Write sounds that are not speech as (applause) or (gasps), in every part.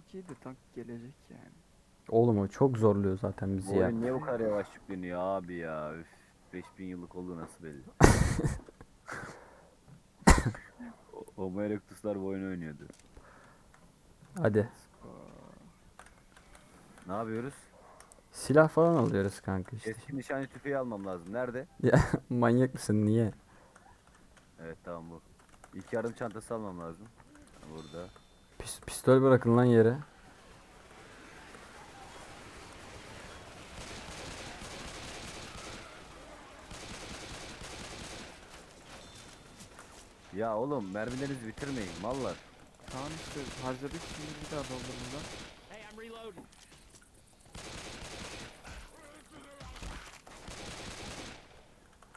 çok iyi de tank gelecek yani. Oğlum o çok zorluyor zaten Bu bizi ya. oyun niye bu kadar yavaş yükleniyor abi ya? Üf, 5000 yıllık olduğu nasıl belli. (laughs) O- Homo erectus'lar bu oyunu oynuyordu. Hadi. Ne yapıyoruz? Silah falan alıyoruz kanka işte. Keskin nişancı tüfeği almam lazım. Nerede? (laughs) Manyak mısın niye? Evet tamam bu. İlk yardım çantası almam lazım. Burada. Pis- pistol bırakın lan yere. Ya oğlum mermilerinizi bitirmeyin mallar. Tamam işte harcadık şimdi bir daha doldurun lan. Hey, I'm reloading.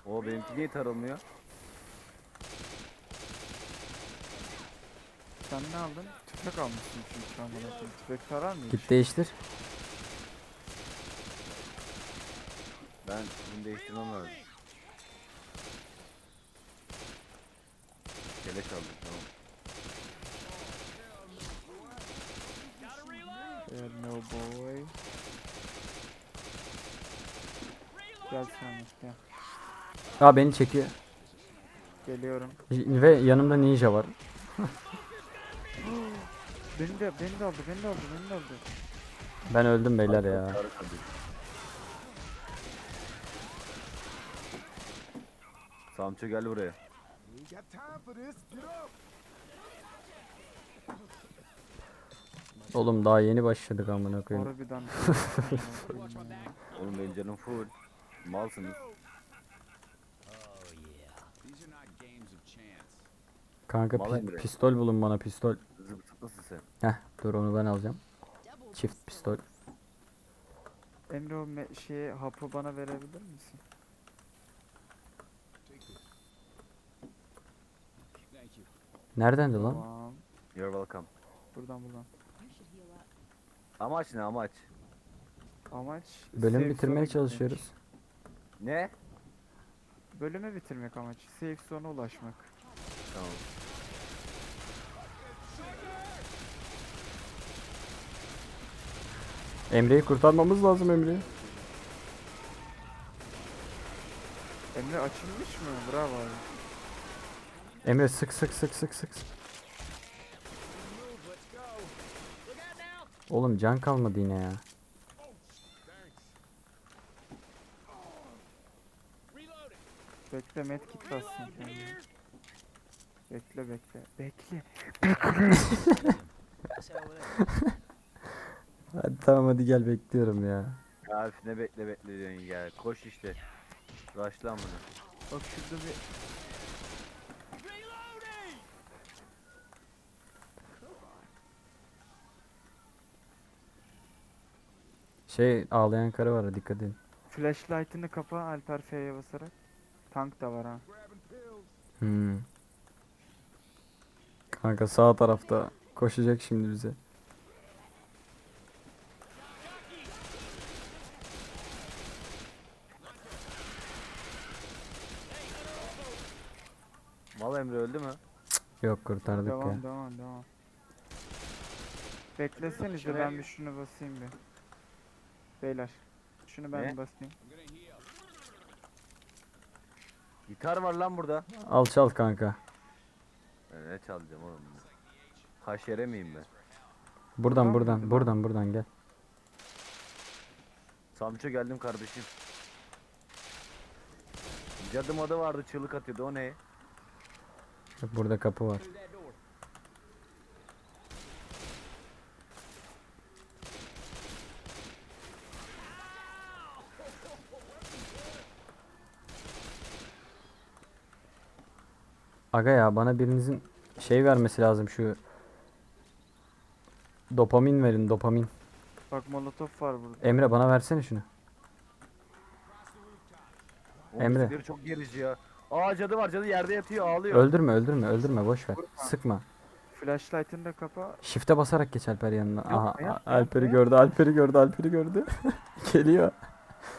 O benimki niye tarılmıyor? Sen ne aldın? Tüfek almışsın çünkü şu an bana. Tüfek tarar mı hiç? Git değiştir. Ben bunu değiştirmem lazım. Keleş aldım tamam. Yeah, no boy. Gel sen gel. Aa beni çekiyor. Geliyorum. Ve yanımda ninja var. (laughs) Beni de beni de aldı beni de aldı beni de aldı. Ben öldüm beyler ya. Samço gel buraya. Oğlum daha yeni başladık amına koyayım. Harbiden. (laughs) Oğlum benim canım full. Malsınız. These are not games of chance. Kanka Mal pi- pistol bulun bana pistol. Dur onu ben alacağım. Çift pistol. Emre o me- şeye hapı bana verebilir misin? Neredendi lan? Tamam. You're welcome. Buradan buradan. Amaç ne amaç? Amaç Bölüm safe bitirmeye gitmek. çalışıyoruz. Ne? Bölümü bitirmek amaç. Safe zone'a ulaşmak. Tamam. Emre'yi kurtarmamız lazım Emre'yi. Emre açılmış mı? Bravo abi. Emre sık sık sık sık sık. Oğlum can kalmadı yine ya. Bekle medkit bassın kendine. Bekle bekle. Bekle. (laughs) (laughs) Hadi tamam hadi gel bekliyorum ya. Üf, ne bekle bekle diyorsun ya. Koş işte. Rushlan bunu. Bak şurada bir Şey ağlayan karı var dikkat edin. flashlight'ını kapa Alper F'ye basarak. Tank da var ha. Hmm. Kanka sağ tarafta koşacak şimdi bize. Emre öldü mü? Yok kurtardık Devam ya. devam devam. Beklesenize Şuraya ben bir şunu basayım bir. Beyler. Şunu ben Ne? basayım. Gitar var lan burada. Al çal kanka. Ben ne çalacağım oğlum? Haşere miyim ben? Buradan Buradan buradan lan? buradan buradan gel. Samço geldim kardeşim. Cadım adı vardı çığlık atıyordu o ne? Bak burada kapı var. Aga ya bana birinizin şey vermesi lazım şu dopamin verin dopamin. Bak molotof var burada. Emre bana versene şunu. Oğlum Emre. bizimkileri çok gerici ya. Aa cadı var cadı yerde yatıyor ağlıyor. Öldürme öldürme öldürme boş ver. Sıkma. Flashlight'ını da kapa. Shift'e basarak geç Alper yanına. Aha Yapma, yapma, A- Alper'i yapma. gördü Alper'i gördü Alper'i gördü. (laughs) Geliyor.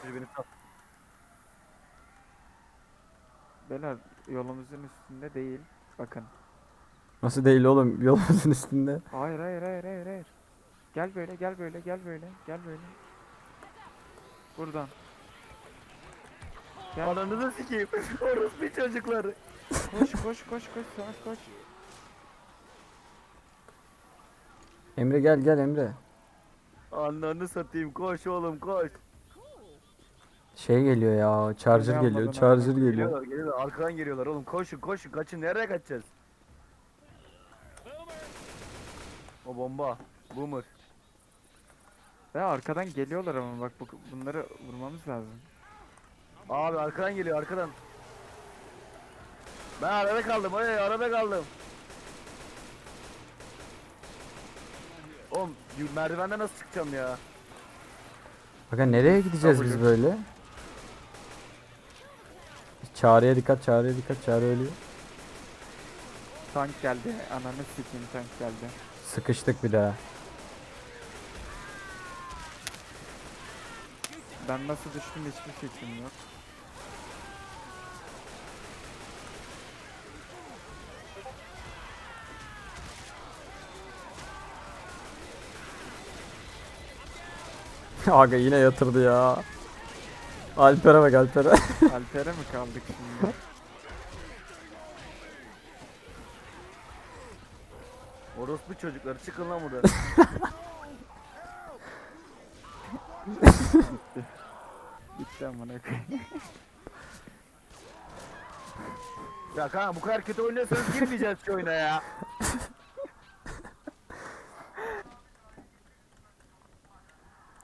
Beni sat. Beyler yolumuzun üstünde değil. Bakın. Nasıl değil oğlum (laughs) yolumuzun üstünde. Hayır hayır hayır hayır hayır. Gel böyle gel böyle gel böyle gel böyle. Buradan. Gel. Ananızı sikeyim. (laughs) Orospu çocukları. Koş koş koş koş Savaş koş. Emre gel gel Emre. Ananı satayım. Koş oğlum koş. Şey geliyor ya. Charger geliyor. yapmadan Charger geliyor. Geliyorlar geliyorlar. Arkadan geliyorlar oğlum. Koşun koşun. Kaçın. Nereye kaçacağız? O bomba. Boomer. Ve arkadan geliyorlar ama bak bu, bunları vurmamız lazım. Abi arkadan geliyor arkadan. Ben arada kaldım. Ay arada kaldım. Oğlum merdivenden nasıl çıkacağım ya? Aga nereye gideceğiz biz böyle? Çağrı'ya dikkat, Çağrı'ya dikkat, Çağrı ölüyor. Tank geldi. Ananı sikeyim tank geldi. Sıkıştık bir daha. Ben nasıl düştüm hiçbir fikrim yok. (laughs) Aga yine yatırdı ya. Alper'e bak Alper'e. (laughs) Alper'e mi kaldık şimdi? Orospu çocukları çıkın lan buradan. (laughs) Bitti amına koyayım. ya kanka bu kadar kötü oynuyorsanız girmeyeceğiz şu oyuna ya.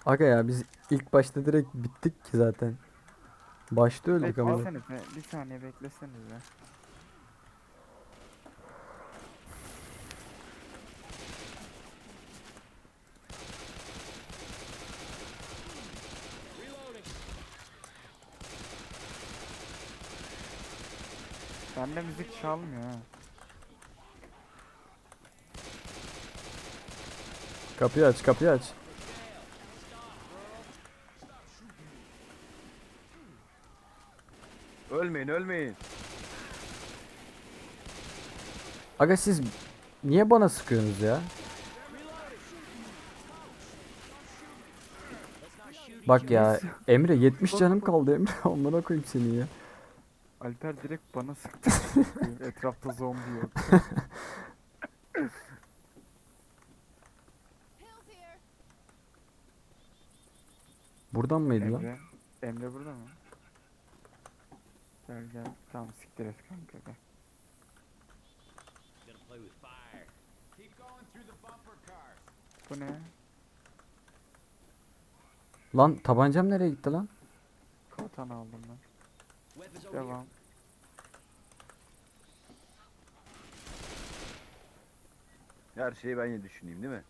Aga ya biz ilk başta direkt bittik ki zaten. Başta öldük ama. Beklesenize. Bir saniye beklesenize. Bende müzik çalmıyor ha. Kapıyı aç, kapıyı aç. Ölmeyin ölmeyin. Aga siz niye bana sıkıyorsunuz ya? Bak ya Emre 70 canım kaldı Emre. (laughs) Amına koyayım seni ya. Alper direkt bana sıktı. (laughs) Etrafta zombi yok. Buradan mıydı lan? Emre. Emre burada mı? Gel gel. Tamam siktir et kanka gel. Gonna play with fire. Keep going through the bumper cars. Bu ne? Lan tabancam nereye gitti lan? Katan aldım ben. Devam. Her şeyi ben ya düşüneyim değil mi?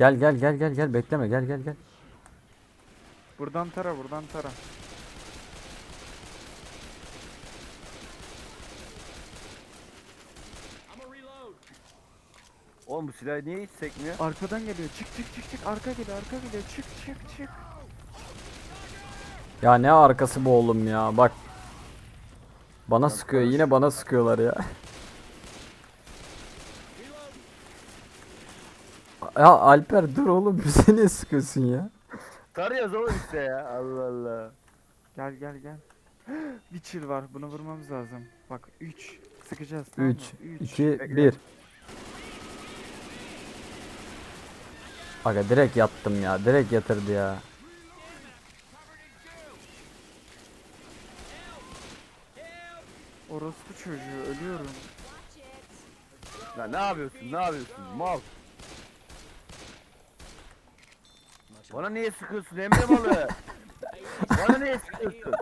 Gel gel gel gel gel bekleme gel gel gel. Buradan tara buradan tara. I'm a reload. Oğlum bu silah niye hiç sekmiyor? Arkadan geliyor. Çık çık çık çık. Arka geliyor arka geliyor. Çık çık çık. Ya ne arkası bu oğlum ya bak. Bana sıkıyor yine bana sıkıyorlar ya. Ya Alper dur oğlum (laughs) bize niye sıkıyorsun ya? Tarıyoruz oğlum işte ya. Allah Allah. Gel gel gel. (gasps) Bir chill var. Bunu vurmamız lazım. Bak 3. Sıkacağız tamam 3, mı? 3. 2, Bekle. 1. Aga direkt yattım ya. Direkt yatırdı ya. Orospu çocuğu ölüyorum. Ya ne yapıyorsun? Ne yapıyorsun? Mal. Bana niye sıkıyorsun Emre malı? Bana niye sıkıyorsun? (laughs)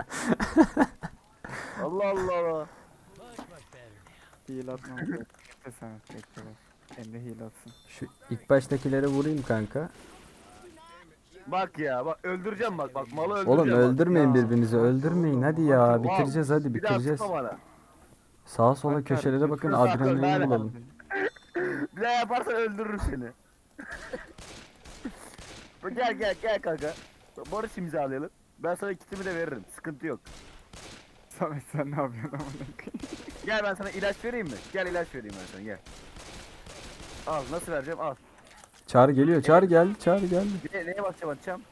Allah Allah. Heal atmam. Bekle sen bekle bak. Emre heal atsın. Şu ilk baştakileri vurayım kanka. Bak ya bak öldüreceğim bak bak malı öldüreceğim. Oğlum bak. öldürmeyin birbirinizi öldürmeyin hadi ya bitireceğiz hadi Bir daha bitireceğiz. bana. Sağa sola köşelere bakın lütfen sakın, adrenalin bulalım. (laughs) Bir daha yaparsan öldürürüm seni. (laughs) Bak gel gel gel kanka. Barış imzalayalım. Ben sana kitimi de veririm. Sıkıntı yok. Samet sen ne yapıyorsun amına koyayım? Gel ben sana ilaç vereyim mi? Gel ilaç vereyim ben sana gel. Al nasıl vereceğim al. Çağrı geliyor. Çağrı geldi. Çağrı geldi. Bir de neye basacağım atacağım?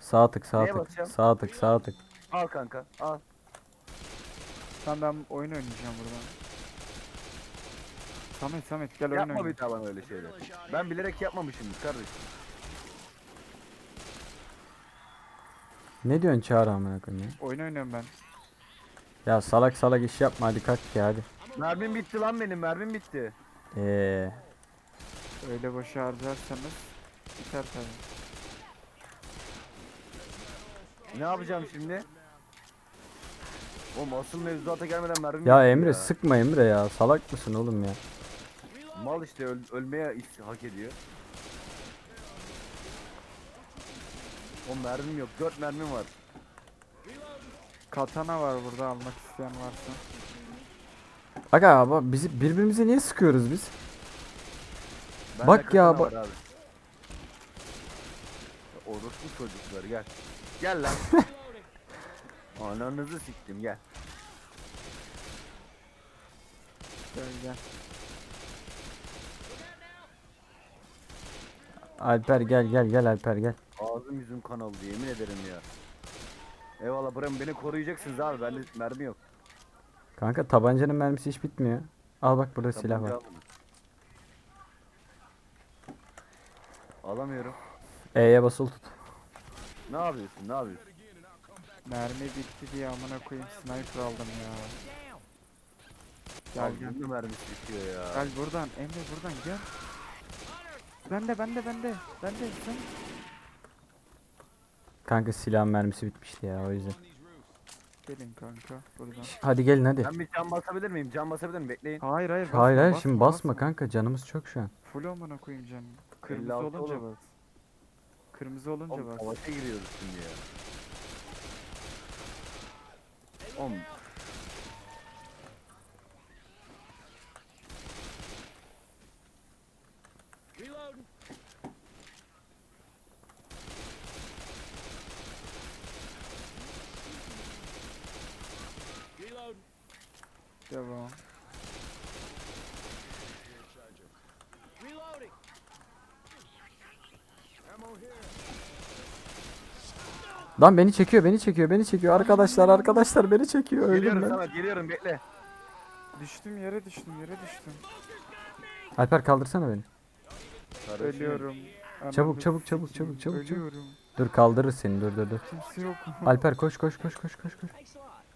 Sağ tık sağ Neye tık. basacağım? Sağ tık sağ tık. Al kanka al. Tamam ben oyun oynayacağım buradan. Samet Samet gel oyun Yapma oynayalım. bir daha bana öyle şeyler. Ben bilerek yapmamışım kardeşim. Ne diyorsun Çağrı amına koyayım ya? Oyun oynuyorum ben. Ya salak salak iş yapma hadi kalk ya hadi. Mermim bitti lan benim mermim bitti. Eee. Öyle boşa harcarsanız biter tabii. Ne yapacağım şimdi? Oğlum asıl mevzuata gelmeden mermim Ya Emre sıkma Emre ya. Salak mısın oğlum ya? Mal işte öl- ölmeye is- hak ediyor. O mermim yok. 4 mermim var. Katana var burada almak isteyen varsa. Aga abi bizi birbirimize niye sıkıyoruz biz? Bende Bak ya, katana bak- var abi. Orospu çocuklar gel. Gel lan. (laughs) Ananızı siktim gel. Gel gel. Alper gel gel gel Alper gel. Ağzım yüzüm kan oldu yemin ederim ya. Eyvallah Brem beni koruyacaksınız abi bende mermi yok. Kanka tabancanın mermisi hiç bitmiyor. Al bak burada silah var. Tabanca Alamıyorum. E'ye basılı tut. Ne yapıyorsun ne yapıyorsun? Mermi bitti diye amına koyayım sniper aldım ya. Gel gel. Ağzımda mermisi bitiyor ya. Gel buradan Emre buradan gel. Bende bende bende. Bende sen. Kanka silahın mermisi bitmişti ya o yüzden. Gelin kanka buradan. Hadi gelin hadi. Ben bir cam basabilir miyim? Cam basabilir miyim? Bekleyin. Hayır hayır basma, Hayır hayır basma, şimdi basma kanka canımız çok şu an. Full amına koyayım canım. Kırmızı 56 olunca oğlum. bas. Kırmızı olunca Oğlum bas. savaşa giriyoruz şimdi ya. Oğlum. Devam. Lan beni çekiyor beni çekiyor beni çekiyor arkadaşlar arkadaşlar beni çekiyor öldüm geliyorum ben. sana geliyorum bekle. Düştüm yere düştüm yere düştüm. Alper kaldırsana beni. Ölüyorum. Çabuk, Ananı çabuk, çabuk, sikeyim, çabuk, çabuk, çabuk. Ölüyorum. Dur kaldırır seni dur dur dur. Kimse yok. Alper koş koş koş koş koş koş.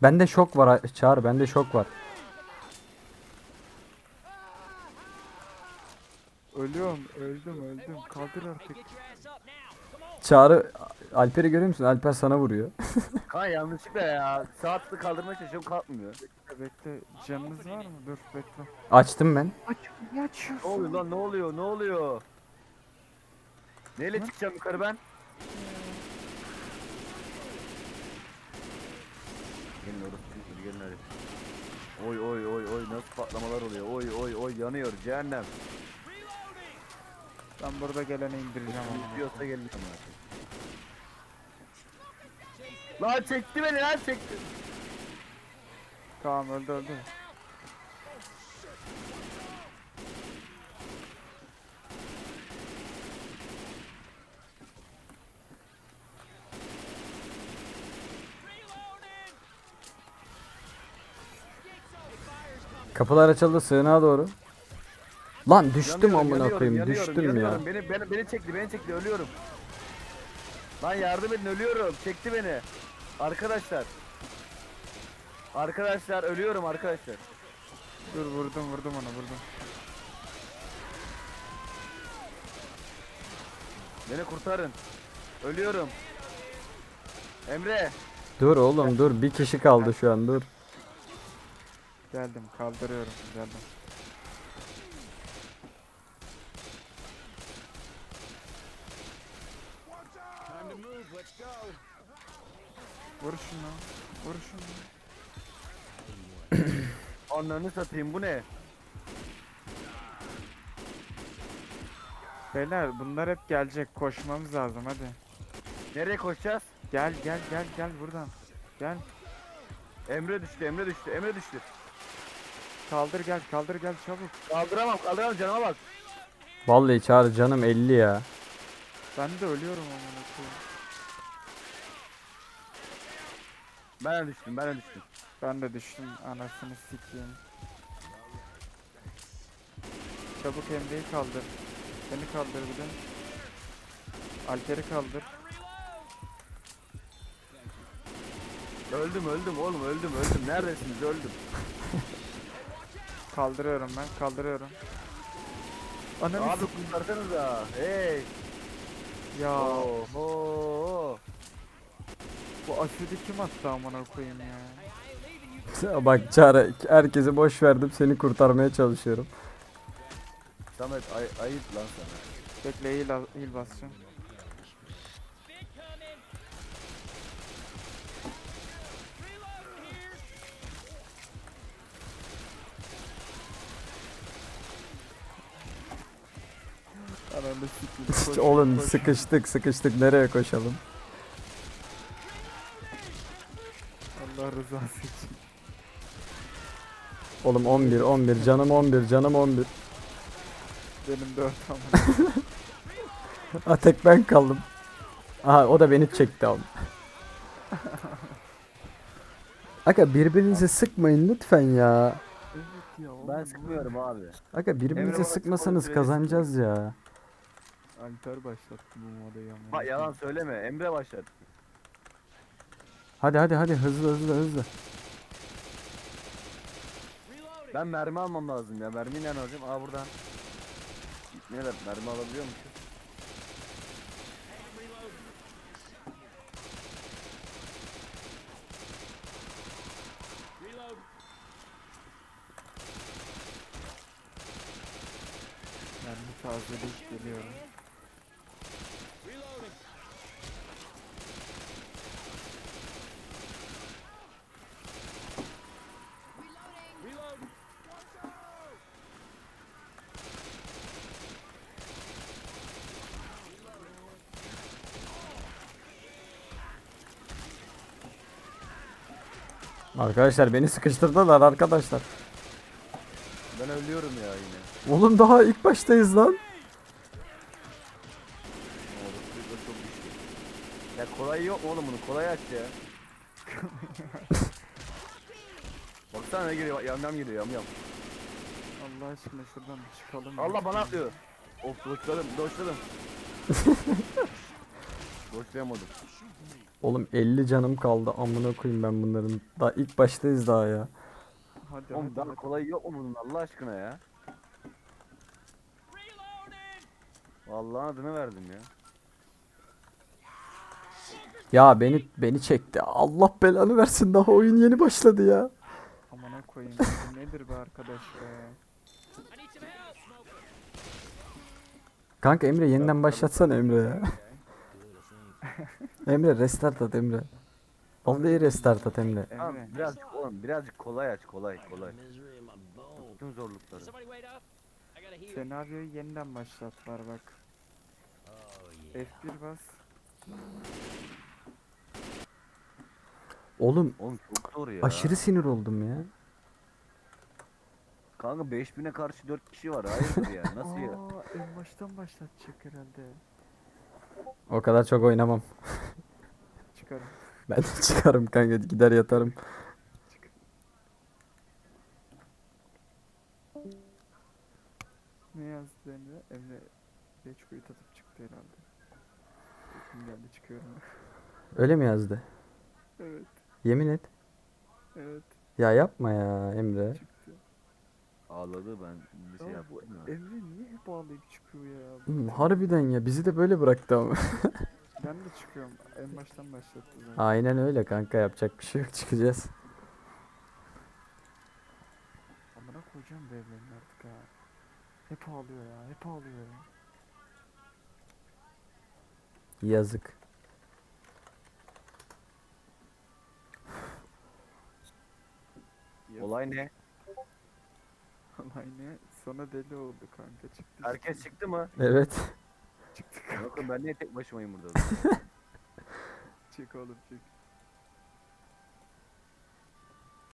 Bende şok var A- Çağrı bende şok var. Ölüyorum öldüm öldüm. Kaldır artık. Çağrı Alper'i görüyor musun? Alper sana vuruyor. (laughs) Kan yanlışlıkla ya. Sağ tıklı kaldırmaya çalışıyorum kalkmıyor. Bekle. Canınız var mı? Dur bekle. Açtım ben. Aç. Niye açıyorsun? Ne oluyor lan ne oluyor ne oluyor? Neyle çıkacağım yukarı ben? Gelin orası gelin hadi. Oy oy oy oy nasıl patlamalar oluyor. Oy oy oy yanıyor cehennem. Ben burada geleni indireceğim ama. Gidiyorsa gelin. Lan çekti beni lan çekti. Tamam öldü öldü. Kapılar açıldı sığınağa doğru. Lan düştüm Yanıyorum, amına yanıyorum, koyayım yanıyorum, düştüm ya. Beni, beni, beni çekti beni çekti ölüyorum. Lan yardım edin ölüyorum çekti beni. Arkadaşlar. Arkadaşlar ölüyorum arkadaşlar. Dur vurdum vurdum onu vurdum. Beni kurtarın. Ölüyorum. Emre. Dur oğlum dur bir kişi kaldı şu an dur. Geldim kaldırıyorum geldim. Vur şunu. Vur şunu. Ananı satayım bu ne? Beyler bunlar hep gelecek. Koşmamız lazım hadi. Nereye koşacağız? Gel gel gel gel buradan. Gel. Emre düştü, Emre düştü, Emre düştü. Kaldır gel kaldır gel çabuk. Kaldıramam, kaldıramam canıma bak. Vallahi çağrı canım 50 ya. Ben de ölüyorum amına koyayım. Ben de düştüm, ben de düştüm. Ben de düştüm anasını sikeyim. Çabuk Emre'yi kaldır. Beni kaldır bir de. Alper'i kaldır. Öldüm, öldüm oğlum, öldüm, öldüm. Neredesiniz? Öldüm. (laughs) Kaldırıyorum ben kaldırıyorum. Ananı Abi kurtarsanıza. Hey. Ya Oho. Bu asidi kim attı amına koyayım ya. (laughs) Bak çağrı herkese boş verdim seni kurtarmaya çalışıyorum. Samet ay ayıp lan sana. Bekle heal, al- heal basacağım. Ananı sikeyim. (laughs) koş, Oğlum koş. sıkıştık sıkıştık nereye koşalım? Allah rızası için. Oğlum 11 11 canım 11 canım 11. Benim dört amına. Ha (laughs) tek ben kaldım. Aha o da beni çekti oğlum. Aga birbirinize sıkmayın lütfen ya. Evet ya. oğlum Ben sıkmıyorum abi. Aga birbirinize bana sıkmasanız spoiler kazanacağız ya. Alper başlattı bu modayı amına. Bak yalan söyleme. Emre başladı. Hadi hadi hadi hızlı hızlı hızlı. Ben mermi almam lazım ya. Mermiyi nereden alacağım? Aa buradan. Neler mermi alabiliyor musun? Ben bir tazeleyip geliyorum. Arkadaşlar beni sıkıştırdılar arkadaşlar. Ben ölüyorum ya yine. Oğlum daha ilk baştayız lan. Oğlum suyla çok güçlü. Ya kolay yok mu oğlum bunu kolay aç ya. (laughs) Baksana ne geliyor yam yam geliyor yam yam. Allah aşkına şuradan bir çıkalım. ya. Allah bana atlıyor. Of doşladım doşladım. (laughs) Doşlayamadım. Oğlum 50 canım kaldı amına koyayım ben bunların. Daha ilk baştayız daha ya. Hadi Oğlum hadi, daha hadi. kolay yok mu bunun Allah aşkına ya. Vallahi adını verdim ya. Ya beni beni çekti. Allah belanı versin daha oyun yeni başladı ya. Amına koyayım. bu (laughs) nedir be arkadaş be. Kanka Emre yeniden başlatsana Emre ya. Emre restart at Emre. Vallahi restart at Emre. Tamam Emre. birazcık oğlum birazcık kolay aç kolay kolay. Bütün zorlukları. Senaryoyu yeniden başlat var bak. F1 bas. Oğlum Oğlum çok zor ya. aşırı sinir oldum ya. Kanka 5000'e karşı 4 kişi var hayırdır ya (laughs) nasıl ya? Aa, en baştan başlatacak herhalde. O kadar çok oynamam. (laughs) Çıkarım. Ben de çıkarım kanka gider yatarım. Ne yazdı Emre? Emre geç kuyu tatıp çıktı herhalde. Kim geldi çıkıyorum. Öyle mi yazdı? evet, Yemin et. evet Ya yapma ya Emre. çıktı. Ağladı ben bir şey Ya bu. Emre niye hep ağlayıp çıkıyor ya? Oğlum, harbiden ya bizi de böyle bıraktı ama. (laughs) Ben de çıkıyorum. En baştan başlattı zaten. Aynen öyle kanka yapacak bir şey yok çıkacağız. Amına koyacağım bu evlerini artık ha. Hep ağlıyor ya, hep ağlıyor ya. Yazık. Olay ne? (laughs) Olay ne? Sonra deli oldu kanka çıktı. Herkes çıktı. mı? Evet. çıktı kanka. Bakın ben niye tek başımayım burada? (laughs) Çek oğlum çek.